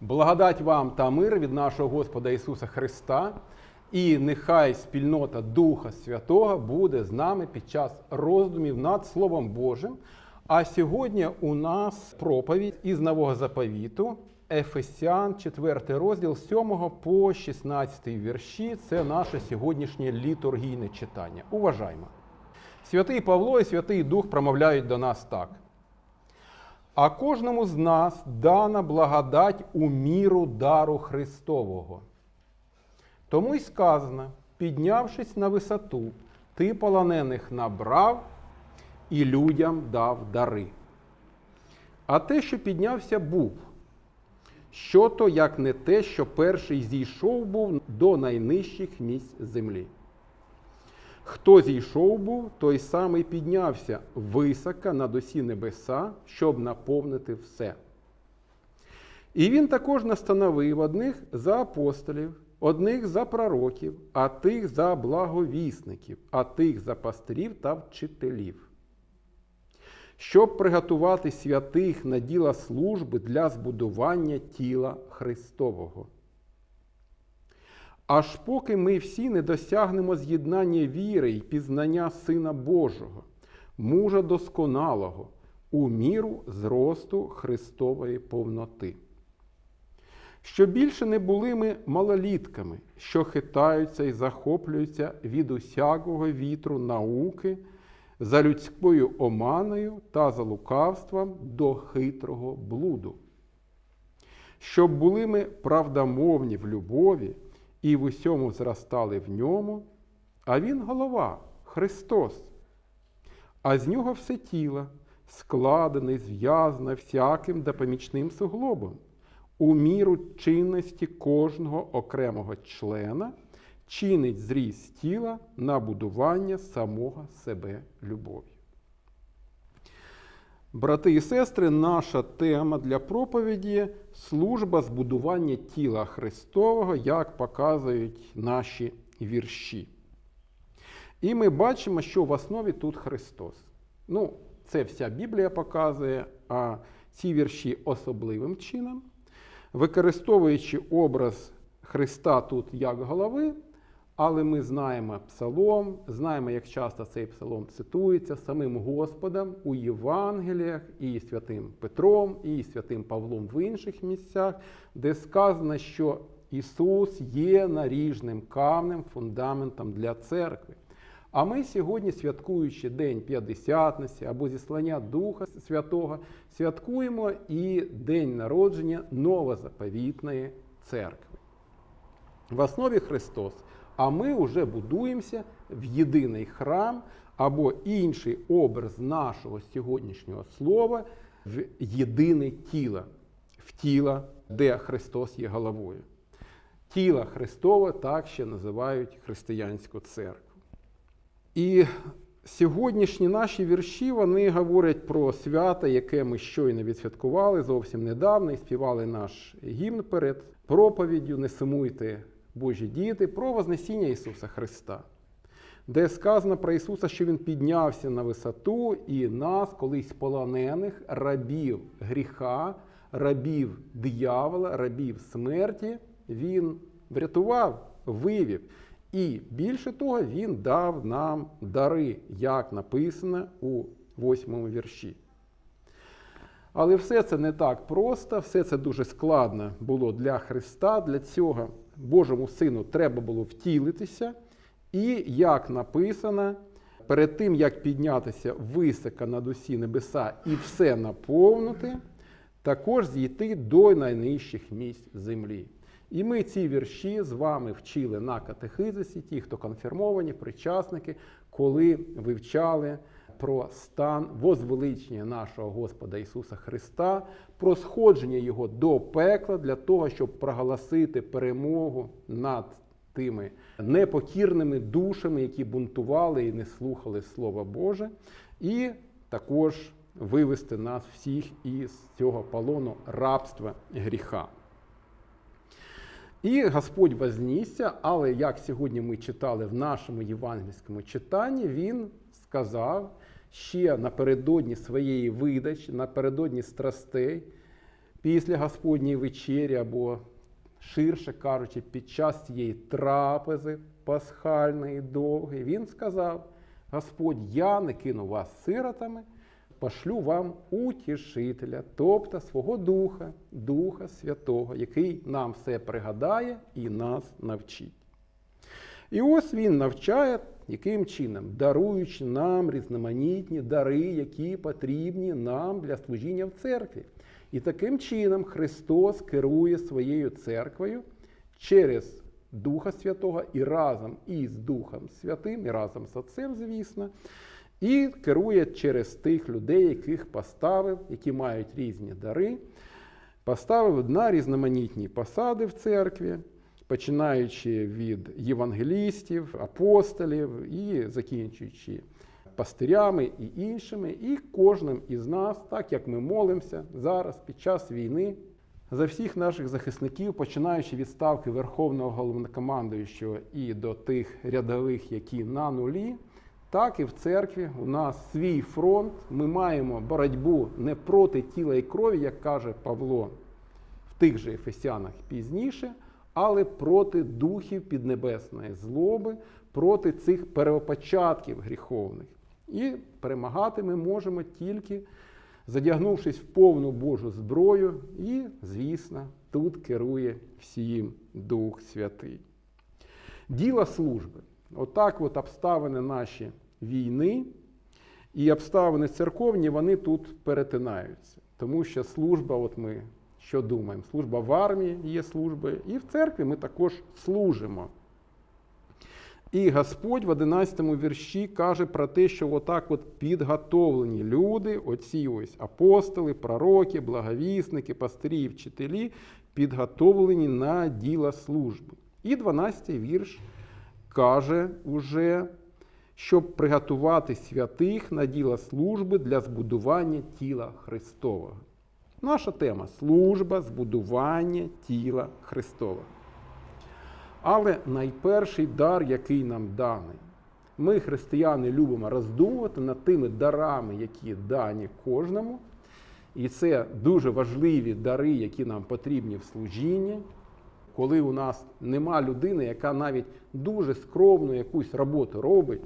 Благодать вам та мир від нашого Господа Ісуса Христа, і нехай спільнота Духа Святого буде з нами під час роздумів над Словом Божим. А сьогодні у нас проповідь із нового заповіту, Ефесян, 4 розділ 7 по 16 вірші. Це наше сьогоднішнє літургійне читання. Уважаймо. Святий Павло і Святий Дух промовляють до нас так. А кожному з нас дана благодать у міру дару Христового. Тому й сказано, піднявшись на висоту, ти полонених набрав і людям дав дари. А те, що піднявся, був, що то, як не те, що перший зійшов був до найнижчих місць землі. Хто зійшов був, той самий піднявся високо над усі небеса, щоб наповнити все. І він також настановив одних за апостолів, одних за пророків, а тих за благовісників, а тих за пастирів та вчителів, щоб приготувати святих на діла служби для збудування тіла Христового. Аж поки ми всі не досягнемо з'єднання віри і пізнання Сина Божого, мужа досконалого, у міру зросту Христової повноти. Що більше не були ми малолітками, що хитаються і захоплюються від усякого вітру науки, за людською оманою та за лукавством до хитрого блуду. Щоб були ми правдомовні в любові і в усьому зростали в ньому, а Він голова, Христос, а з нього все тіло, складене, зв'язане всяким допомічним суглобом, у міру чинності кожного окремого члена, чинить зріст тіла на будування самого себе любов'ю. Брати і сестри, наша тема для проповіді служба збудування тіла Христового, як показують наші вірші. І ми бачимо, що в основі тут Христос. Ну, це вся Біблія показує, а ці вірші особливим чином, використовуючи образ Христа тут як голови, але ми знаємо псалом, знаємо, як часто цей псалом цитується самим Господом у Євангеліях і святим Петром, і святим Павлом в інших місцях, де сказано, що Ісус є наріжним камнем, фундаментом для церкви. А ми сьогодні, святкуючи День П'ятдесятниці або зіслання Духа Святого, святкуємо і День народження новозаповітної церкви. В основі Христос. А ми вже будуємося в єдиний храм або інший образ нашого сьогоднішнього слова в єдине тіло, в тіло, де Христос є головою. Тіло Христове так ще називають християнську церкву. І сьогоднішні наші вірші вони говорять про свято, яке ми щойно відсвяткували зовсім недавно і співали наш гімн перед проповіддю Не сумуйте Божі діти про Вознесіння Ісуса Христа, де сказано про Ісуса, що Він піднявся на висоту і нас, колись полонених, рабів гріха, рабів диявола, рабів смерті, Він врятував, вивів. І більше того, Він дав нам дари, як написано у восьмому вірші. Але все це не так просто, все це дуже складно було для Христа. Для цього Божому Сину треба було втілитися. І, як написано, перед тим, як піднятися високо над усі небеса і все наповнити, також зійти до найнижчих місць землі. І ми ці вірші з вами вчили на катехизисі, ті, хто конфірмовані, причасники, коли вивчали про стан возвеличення нашого Господа Ісуса Христа, про сходження Його до пекла для того, щоб проголосити перемогу над тими непокірними душами, які бунтували і не слухали Слова Боже, і також вивести нас всіх із цього полону рабства гріха. І Господь вознісся, але як сьогодні ми читали в нашому євангельському читанні, Він сказав ще напередодні своєї видачі, напередодні страстей, після Господньої вечері або ширше кажучи, під час цієї трапези пасхальної довгої, він сказав: Господь, я не кину вас сиротами, пошлю вам утішителя, тобто свого Духа, Духа Святого, який нам все пригадає і нас навчить. І ось він навчає, яким чином, даруючи нам різноманітні дари, які потрібні нам для служіння в церкві. І таким чином Христос керує своєю церквою через Духа Святого і разом із Духом Святим, і разом з Отцем, звісно, і керує через тих людей, яких поставив, які мають різні дари, поставив на різноманітні посади в церкві, починаючи від євангелістів, апостолів і закінчуючи пастирями і іншими, і кожним із нас, так як ми молимося зараз під час війни, за всіх наших захисників, починаючи від ставки Верховного головнокомандуючого і до тих рядових, які на нулі, так і в церкві у нас свій фронт. Ми маємо боротьбу не проти тіла і крові, як каже Павло в тих же Ефесянах пізніше, але проти духів піднебесної злоби, проти цих переопочатків гріховних. І перемагати ми можемо тільки задягнувшись в повну Божу зброю, і, звісно, тут керує всім Дух Святий. Діло служби. Отак от обставини наші війни і обставини церковні, вони тут перетинаються. Тому що служба, от ми що думаємо, служба в армії є службою, і в церкві ми також служимо. І Господь в 11 вірші каже про те, що отак от підготовлені люди, оці ось апостоли, пророки, благовісники, пастирі і вчителі, підготовлені на діло служби. І 12 вірш каже уже, щоб приготувати святих на діло служби для збудування тіла Христового. Наша тема служба, збудування тіла Христового. Але найперший дар, який нам даний, ми, християни, любимо роздумувати над тими дарами, які дані кожному. І це дуже важливі дари, які нам потрібні в служінні. Коли у нас нема людини, яка навіть дуже скромну якусь роботу робить,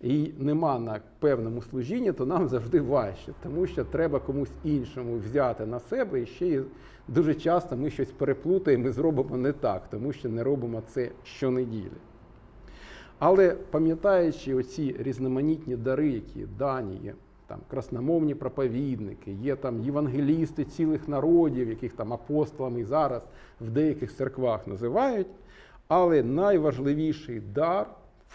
і нема на певному служінні, то нам завжди важче, тому що треба комусь іншому взяти на себе і ще й дуже часто ми щось переплутаємо і зробимо не так, тому що не робимо це щонеділі. Але пам'ятаючи оці різноманітні дари, які дані є, там красномовні проповідники, є там євангелісти цілих народів, яких там апостолами зараз в деяких церквах називають. Але найважливіший дар,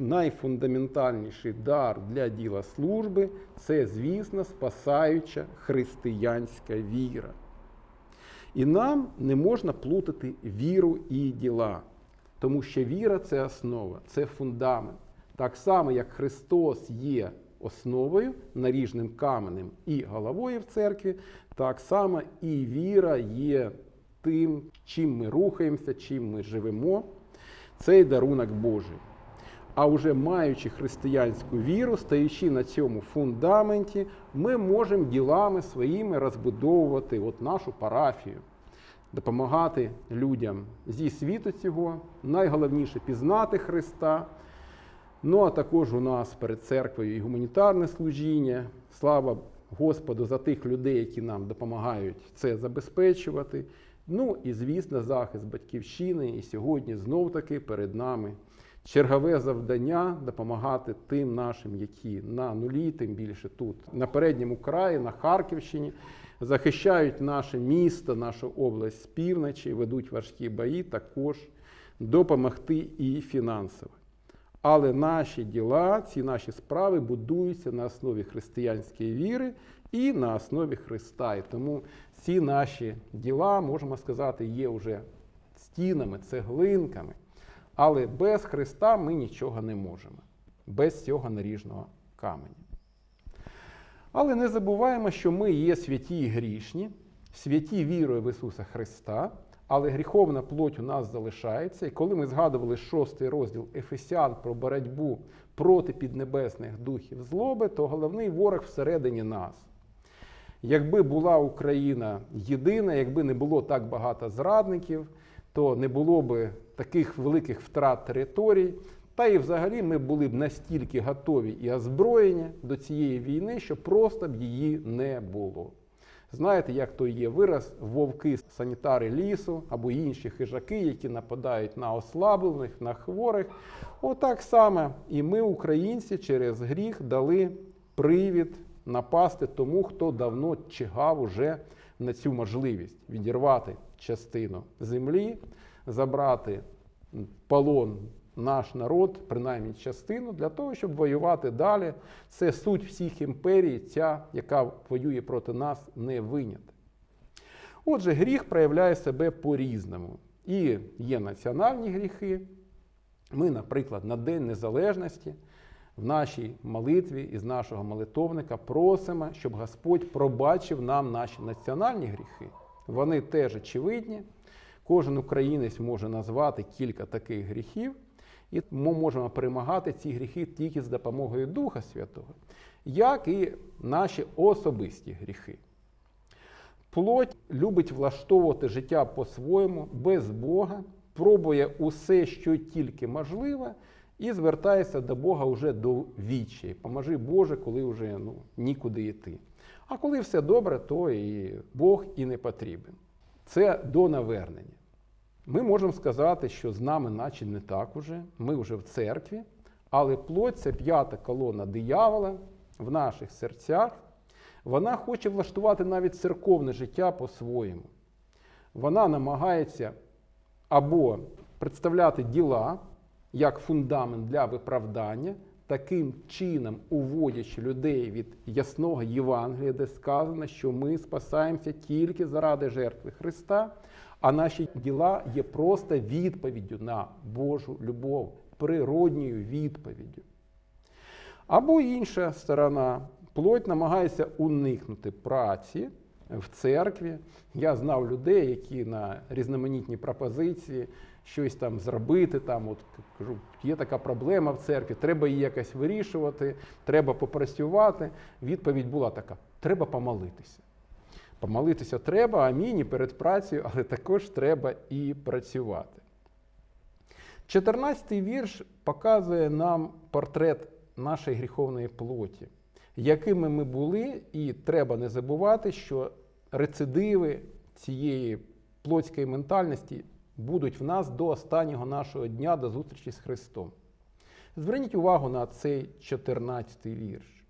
найфундаментальніший дар для діла служби це, звісно, спасаюча християнська віра. І нам не можна плутати віру і діла, тому що віра це основа, це фундамент. Так само, як Христос є основою, наріжним каменем і головою в церкві, так само і віра є тим, чим ми рухаємося, чим ми живемо. Цей дарунок Божий. А вже маючи християнську віру, стаючи на цьому фундаменті, ми можемо ділами своїми розбудовувати от нашу парафію, допомагати людям зі світу цього, найголовніше пізнати Христа. Ну а також у нас перед церквою і гуманітарне служіння. Слава Господу за тих людей, які нам допомагають це забезпечувати. Ну і, звісно, захист батьківщини. І сьогодні знов таки перед нами чергове завдання допомагати тим нашим, які на нулі, тим більше тут, на передньому краї, на Харківщині, захищають наше місто, нашу область з півночі, ведуть важкі бої, також допомогти і фінансово. Але наші діла, ці наші справи будуються на основі християнської віри і на основі Христа. І тому ці наші діла, можемо сказати, є вже стінами, цеглинками. Але без Христа ми нічого не можемо, без цього наріжного каменя. Але не забуваємо, що ми є святі і грішні, святі вірою в Ісуса Христа, але гріховна плоть у нас залишається. І коли ми згадували шостий розділ Ефесян про боротьбу проти піднебесних духів злоби, то головний ворог всередині нас. Якби була Україна єдина, якби не було так багато зрадників, то не було б таких великих втрат територій. Та і взагалі ми були б настільки готові і озброєні до цієї війни, що просто б її не було. Знаєте, як то є вираз вовки, санітари лісу або інші хижаки, які нападають на ослаблених, на хворих. Отак само і ми, українці, через гріх дали привід напасти тому, хто давно чигав уже на цю можливість відірвати частину землі, забрати полон наш народ, принаймні частину, для того, щоб воювати далі. Це суть всіх імперій, ця, яка воює проти нас, не виняток. Отже, гріх проявляє себе по-різному. І є національні гріхи. Ми, наприклад, на День Незалежності в нашій молитві із нашого молитовника просимо, щоб Господь пробачив нам наші національні гріхи. Вони теж очевидні. Кожен українець може назвати кілька таких гріхів, і ми можемо перемагати ці гріхи тільки з допомогою Духа Святого, як і наші особисті гріхи. Плоть любить влаштовувати життя по-своєму, без Бога, пробує усе, що тільки можливе, і звертається до Бога вже до вічі. Поможи Боже, коли вже ну, нікуди йти. А коли все добре, то і Бог і не потрібен. Це до навернення. Ми можемо сказати, що з нами, наче не так уже, ми вже в церкві, але плоть це п'ята колона диявола в наших серцях. Вона хоче влаштувати навіть церковне життя по-своєму. Вона намагається або представляти діла як фундамент для виправдання, таким чином уводячи людей від ясного Євангелія, де сказано, що ми спасаємося тільки заради жертви Христа, а наші діла є просто відповіддю на Божу любов, природньою відповіддю. Або інша сторона, плоть намагається уникнути праці в церкві. Я знав людей, які на різноманітні пропозиції щось там зробити. Там, от кажу, є така проблема в церкві, треба її якось вирішувати, треба попрацювати. Відповідь була така: треба помолитися. Помолитися треба, амінь, і перед працею, але також треба і працювати. 14-й вірш показує нам портрет нашої гріховної плоті, якими ми були, і треба не забувати, що рецидиви цієї плотської ментальності будуть в нас до останнього нашого дня, до зустрічі з Христом. Зверніть увагу на цей 14-й вірш.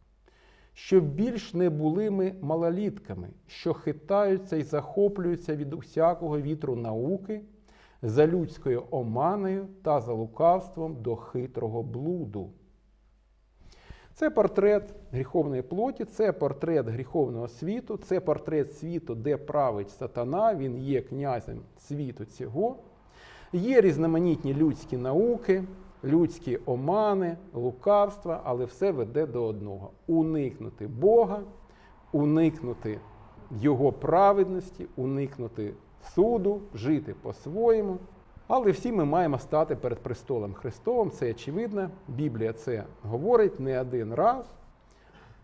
Щоб більш не були ми малолітками, що хитаються і захоплюються від усякого вітру науки, за людською оманою та за лукавством до хитрого блуду. Це портрет гріховної плоті, це портрет гріховного світу, це портрет світу, де править сатана, він є князем світу цього. Є різноманітні людські науки, людські омани, лукавства, але все веде до одного: уникнути Бога, уникнути Його праведності, уникнути суду, жити по-своєму. Але всі ми маємо стати перед престолом Христовим, це очевидно. Біблія це говорить не один раз.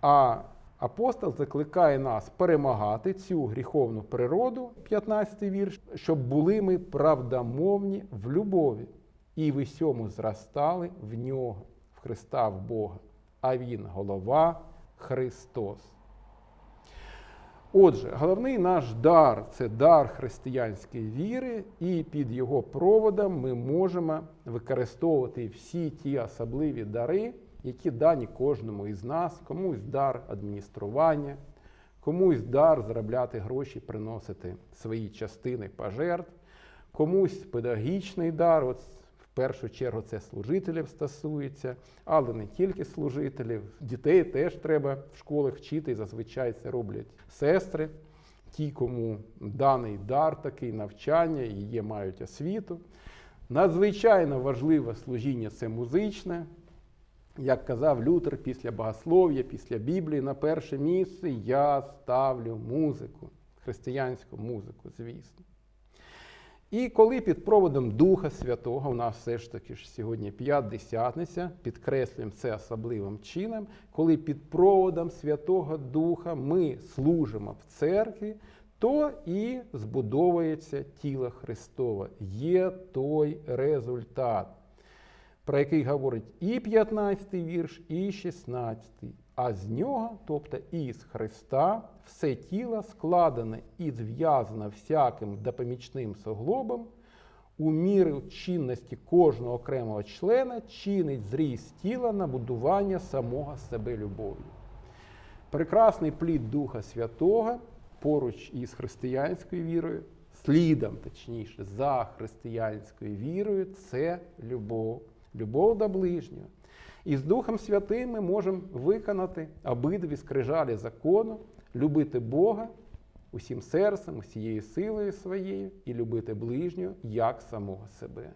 А апостол закликає нас перемагати цю гріховну природу, 15 вірш, щоб були ми правдомовні в любові, і в усьому зростали в нього, в Христа в Бога. А Він голова Христос. Отже, головний наш дар це дар християнської віри, і під його проводом ми можемо використовувати всі ті особливі дари, які дані кожному із нас, комусь дар адміністрування, комусь дар заробляти гроші, приносити свої частини пожертв, комусь педагогічний дар. От першу чергу це служителів стосується, але не тільки служителів, дітей теж треба в школах вчити, зазвичай це роблять сестри, ті, кому даний дар, такий навчання є, мають освіту. Надзвичайно важливе служіння це музичне. Як казав Лютер після богослов'я, після Біблії, на перше місце я ставлю музику, християнську музику, звісно. І коли під проводом Духа Святого, у нас все ж таки ж сьогодні п'ятдесятниця, підкреслюємо це особливим чином, коли під проводом Святого Духа ми служимо в церкві, то і збудовується тіло Христове. Є той результат, про який говорить і 15 й вірш, і 16. А з нього, тобто із Христа, все тіло складене і зв'язане всяким допомічним суглобом, у міру чинності кожного окремого члена чинить зріст тіла на будування самого себе любов'ю. Прекрасний плід Духа Святого поруч із християнською вірою, слідом, точніше, за християнською вірою, це любов, любов до ближнього. І з Духом Святим ми можемо виконати обидві скрижалі закону, любити Бога усім серцем, усією силою своєю і любити ближнього як самого себе.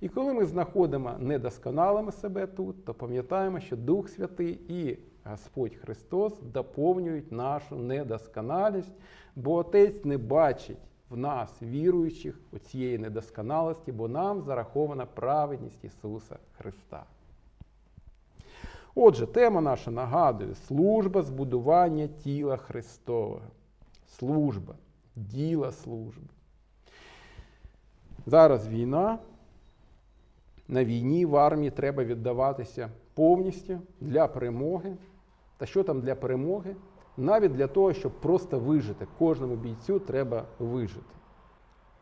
І коли ми знаходимо недосконалими себе тут, то пам'ятаємо, що Дух Святий і Господь Христос доповнюють нашу недосконалість, бо Отець не бачить в нас, віруючих, цієї недосконалості, бо нам зарахована праведність Ісуса Христа. Отже, тема наша нагадує служба збудування тіла Христового. Служба, діла служби. Зараз війна. На війні в армії треба віддаватися повністю для перемоги. Та що там для перемоги? Навіть для того, щоб просто вижити. Кожному бійцю треба вижити.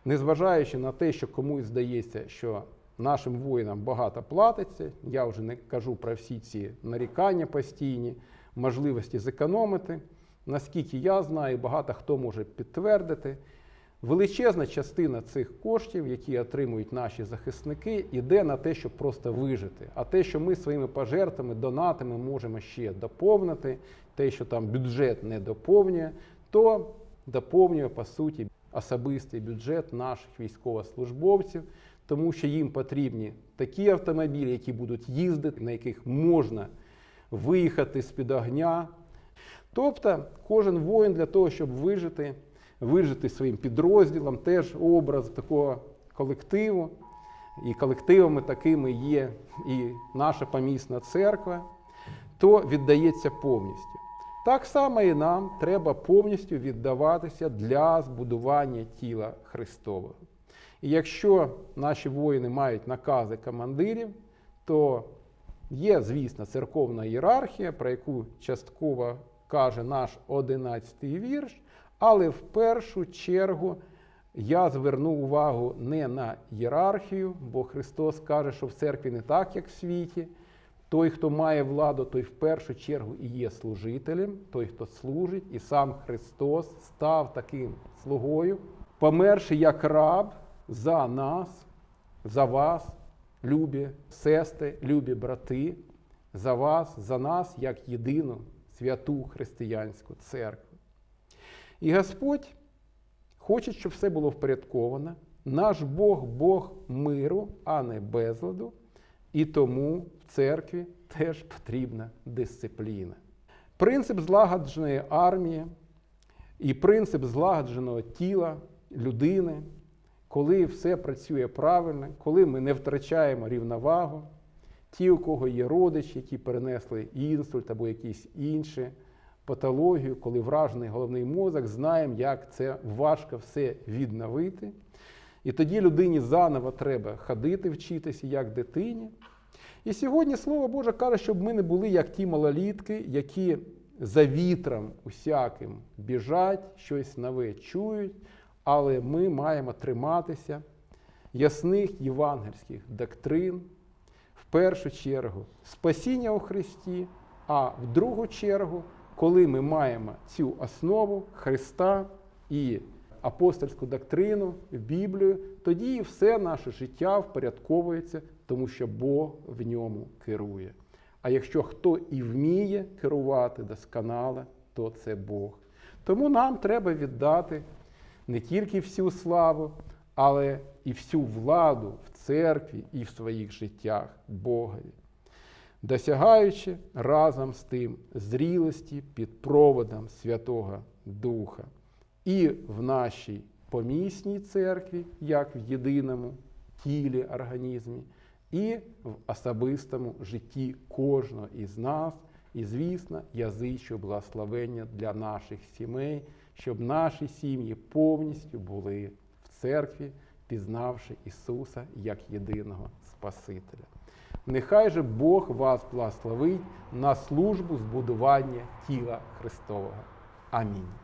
Незважаючи на те, що комусь здається, що нашим воїнам багато платиться, я вже не кажу про всі ці нарікання постійні, можливості зекономити. Наскільки я знаю, багато хто може підтвердити. Величезна частина цих коштів, які отримують наші захисники, йде на те, щоб просто вижити. А те, що ми своїми пожертвами, донатами можемо ще доповнити, те, що там бюджет не доповнює, то доповнює по суті особистий бюджет наших військовослужбовців, тому що їм потрібні такі автомобілі, які будуть їздити, на яких можна виїхати з-під огня. Тобто кожен воїн для того, щоб вижити, вижити своїм підрозділом, теж образ такого колективу. І колективами такими є і наша помісна церква, то віддається повністю. Так само і нам треба повністю віддаватися для збудування тіла Христового. І якщо наші воїни мають накази командирів, то є, звісно, церковна ієрархія, про яку частково каже наш 11-й вірш, але в першу чергу я зверну увагу не на ієрархію, бо Христос каже, що в церкві не так, як в світі. Той, хто має владу, той в першу чергу і є служителем, той, хто служить, і сам Христос став таким слугою, померши як раб за нас, за вас, любі сестри, любі брати, за вас, за нас, як єдину святу християнську церкву. І Господь хоче, щоб все було впорядковано. Наш Бог Бог миру, а не безладу. І тому в церкві теж потрібна дисципліна. Принцип злагодженої армії і принцип злагодженого тіла людини, коли все працює правильно, коли ми не втрачаємо рівновагу, ті, у кого є родичі, які перенесли інсульт або якісь інші патологію, коли вражений головний мозок, знаємо, як це важко все відновити. І тоді людині заново треба ходити, вчитися, як дитині. І сьогодні Слово Боже каже, щоб ми не були як ті малолітки, які за вітром усяким біжать, щось нове чують, але ми маємо триматися ясних євангельських доктрин, в першу чергу спасіння у Христі, а в другу чергу, коли ми маємо цю основу Христа і апостольську доктрину, Біблію, тоді і все наше життя впорядковується, тому що Бог в ньому керує. А якщо хто і вміє керувати досконало, то це Бог. Тому нам треба віддати не тільки всю славу, але і всю владу в церкві і в своїх життях Богові, досягаючи разом з тим зрілості під проводом Святого Духа і в нашій помісній церкві, як в єдиному тілі організмі, і в особистому житті кожного із нас. І, звісно, я зичу благословення для наших сімей, щоб наші сім'ї повністю були в церкві, пізнавши Ісуса як єдиного Спасителя. Нехай же Бог вас благословить на службу збудування тіла Христового. Амінь.